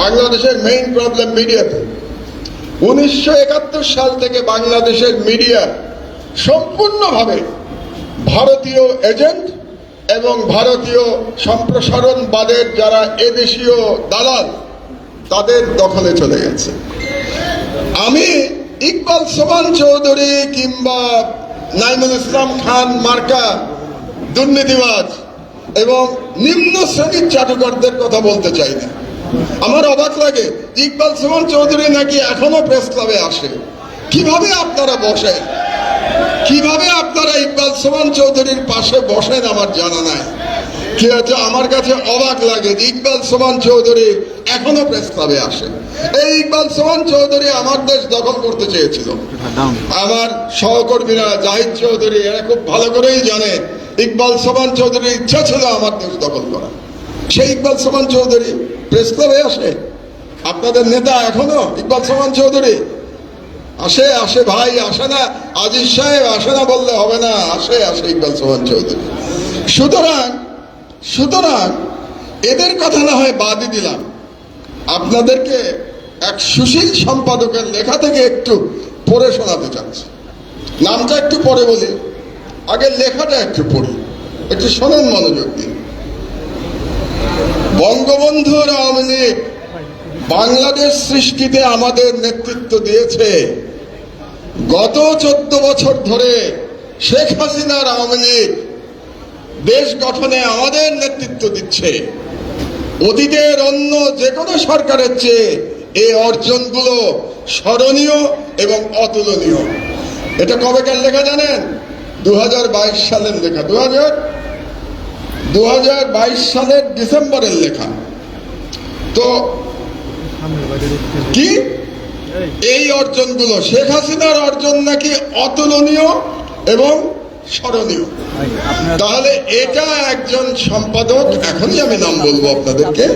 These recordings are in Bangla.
বাংলাদেশের মেইন প্রবলেম মিডিয়াতে উনিশশো একাত্তর সাল থেকে বাংলাদেশের মিডিয়া সম্পূর্ণভাবে ভারতীয় এজেন্ট এবং ভারতীয় সম্প্রসারণবাদের যারা এদেশীয় দালাল, তাদের দখলে চলে গেছে। আমি ইকবাল সোমান চৌধুরী কিংবা নাইমুল ইসলাম খান মার্কা দুর্নীতিবাজ এবং নিম্ন শ্রেণির চাটুকারদের কথা বলতে চাই না আমার অবাক লাগে, ইকবাল সোমান চৌধুরী নাকি এখনও প্রেস ক্লাবে আসে? কীভাবে আপনারা বসেন? কীভাবে আপনারা ইকবাল সোমান চৌধুরীর পাশে বসেন আমার জানা নাই। কি হচ্ছে আমার কাছে অবাক লাগে ইকবাল সোমান চৌধুরী এখনও প্রেস ক্লাবে আসে। এই ইকবাল সোমান চৌধুরী আমার দেশ দখল করতে চেয়েছিল। আমার সহকর্মীরা জাহিদ চৌধুরী, এরা খুব ভালো করেই জানে, ইকবাল সোমান চৌধুরীর ইচ্ছা ছিল আমার দেশ দখল করা সেই ইকবাল সোমান চৌধুরী প্রেস ক্লাবে আসে। আপনাদের নেতা এখনও, ইকবাল সোমান চৌধুরী। আসে আসে ভাই, আসে না। আজিজ সাহেব, আসে না বললে হবে না। আসে আসে ইকবাল সোহান চৌধুরী। সুতরাং সুতরাং এদের কথা না হয় বাদই দিলাম। আপনাদেরকে এক সুশীল সম্পাদকের লেখা থেকে একটু পড়ে শোনাতে চাচ্ছি। নামটা একটু পরে বলি। আগে লেখাটা একটু পড়ি। একটু শোনেন মনোযোগ দিন বঙ্গবন্ধুর আওয়ামী লীগ বাংলাদেশ সৃষ্টিতে আমাদের নেতৃত্ব দিয়েছে। গত চোদ্দ বছর ধরে শেখ হাসিনার আওয়ামী লীগ দেশ গঠনে আমাদের নেতৃত্ব দিচ্ছে। অতীতের অন্য যে কোনো সরকারের চেয়ে এই অর্জনগুলো স্মরণীয় এবং অতুলনীয়। এটা কবেকার লেখা জানেন? দু হাজার বাইশ সালের লেখা। দু হাজার দু হাজার বাইশ সালের ডিসেম্বরের লেখা। তো কি? এই অর্জনগুলো, শেখ হাসিনার অর্জন নাকি অতুলনীয় এবং স্মরণীয়? তাহলে এটা একজন সম্পাদক, এখনই আমি নাম বলব আপনাদেরকে,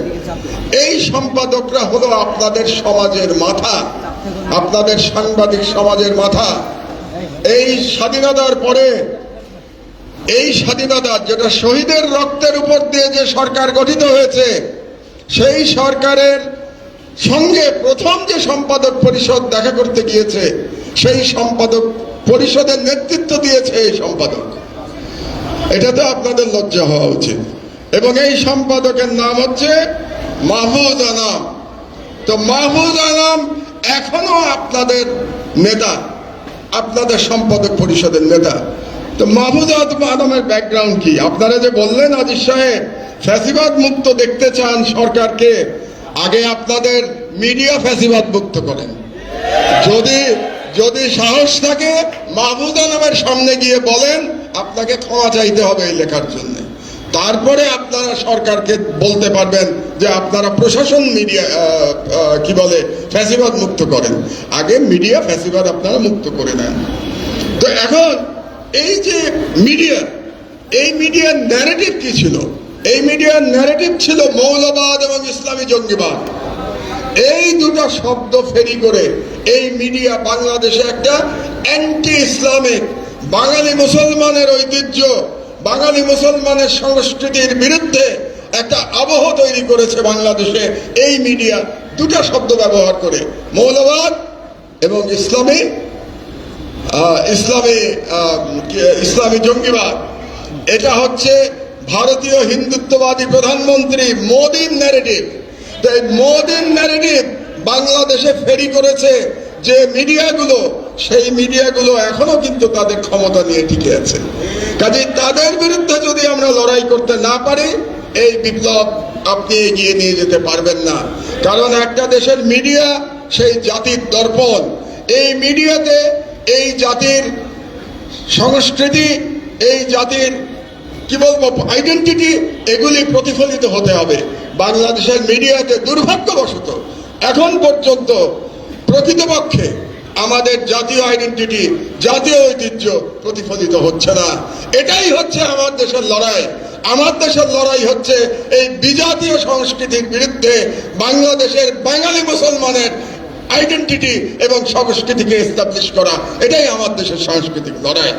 এই সম্পাদকরা হলো আপনাদের সমাজের মাথা, আপনাদের সাংবাদিক সমাজের মাথা। এই স্বাধীনতার পরে এই স্বাধীনতা যেটা শহীদের রক্তের উপর দিয়ে যে সরকার গঠিত হয়েছে, সেই সরকারের সঙ্গে প্রথম যে সম্পাদক পরিষদ দেখা করতে গিয়েছে, সেই সম্পাদক পরিষদের নেতৃত্ব দিয়েছে এই সম্পাদক। এটা তো আপনাদের লজ্জা হওয়া উচিত। এবং এই সম্পাদকের নাম হচ্ছে মাহমুদ আনাম। তো মাহমুদ আনাম এখনও আপনাদের নেতা, আপনাদের সম্পাদক পরিষদের নেতা। তো মাহমুদ আনামের ব্যাকগ্রাউন্ড কি? আপনারা যে বললেন আজিজ সাহেব, ফ্যাসিবাদ মুক্ত দেখতে চান সরকারকে, আগে আপনাদের মিডিয়া ফ্যাসিবাদ মুক্ত করেন। যদি যদি সাহস থাকে, মাহমুদ আলমের সামনে গিয়ে বলেন, আপনাকে ক্ষমা চাইতে হবে এই লেখার জন্য। তারপরে আপনারা সরকারকে বলতে পারবেন যে আপনারা প্রশাসন মিডিয়া কি বলে, ফ্যাসিবাদ মুক্ত করেন। আগে মিডিয়া ফ্যাসিবাদ আপনারা মুক্ত করে নেন। তো এখন এই যে মিডিয়া, এই মিডিয়ার ন্যারেটিভ কি ছিল? এই মিডিয়ার ন্যারেটিভ ছিল মৌলবাদ এবং ইসলামী জঙ্গিবাদ। এই দুটো শব্দ ফেরি করে এই মিডিয়া বাংলাদেশে একটা অ্যান্টি ইসলামিক বাঙালি মুসলমানের ঐতিহ্য, বাঙালি মুসলমানের সংস্কৃতির বিরুদ্ধে একটা আবহ তৈরি করেছে বাংলাদেশে এই মিডিয়া। দুটো শব্দ ব্যবহার করে, মৌলবাদ এবং ইসলামী ইসলামী ইসলামী জঙ্গিবাদ। এটা হচ্ছে ভারতীয় হিন্দুত্ববাদী প্রধানমন্ত্রী মোদির ন্যারেটিভ তো এই মোদির ন্যারেটিভ বাংলাদেশে ফেরি করেছে যে মিডিয়াগুলো, সেই মিডিয়াগুলো এখনও কিন্তু তাদের ক্ষমতা নিয়ে টিকে আছে। কাজে তাদের বিরুদ্ধে যদি আমরা লড়াই করতে না পারি, এই বিপ্লব আপনি এগিয়ে নিয়ে যেতে পারবেন না। কারণ একটা দেশের মিডিয়া, সেই জাতির দর্পণ, এই মিডিয়াতে এই জাতির সংস্কৃতি, এই জাতির, কি বলব আইডেন্টিটি এগুলি প্রতিফলিত হতে হবে। বাংলাদেশের মিডিয়াতে দুর্ভাগ্যবশত এখন পর্যন্ত প্রকৃতপক্ষে আমাদের জাতীয় আইডেন্টিটি জাতীয় ঐতিহ্য প্রতিফলিত হচ্ছে না। এটাই হচ্ছে আমার দেশের লড়াই। আমার দেশের লড়াই হচ্ছে এই বিজাতীয় সংস্কৃতির বিরুদ্ধে বাংলাদেশের বাঙালি মুসলমানের আইডেন্টিটি এবং সংস্কৃতিকে এস্টাবলিশ করা এটাই আমার দেশের সাংস্কৃতিক লড়াই।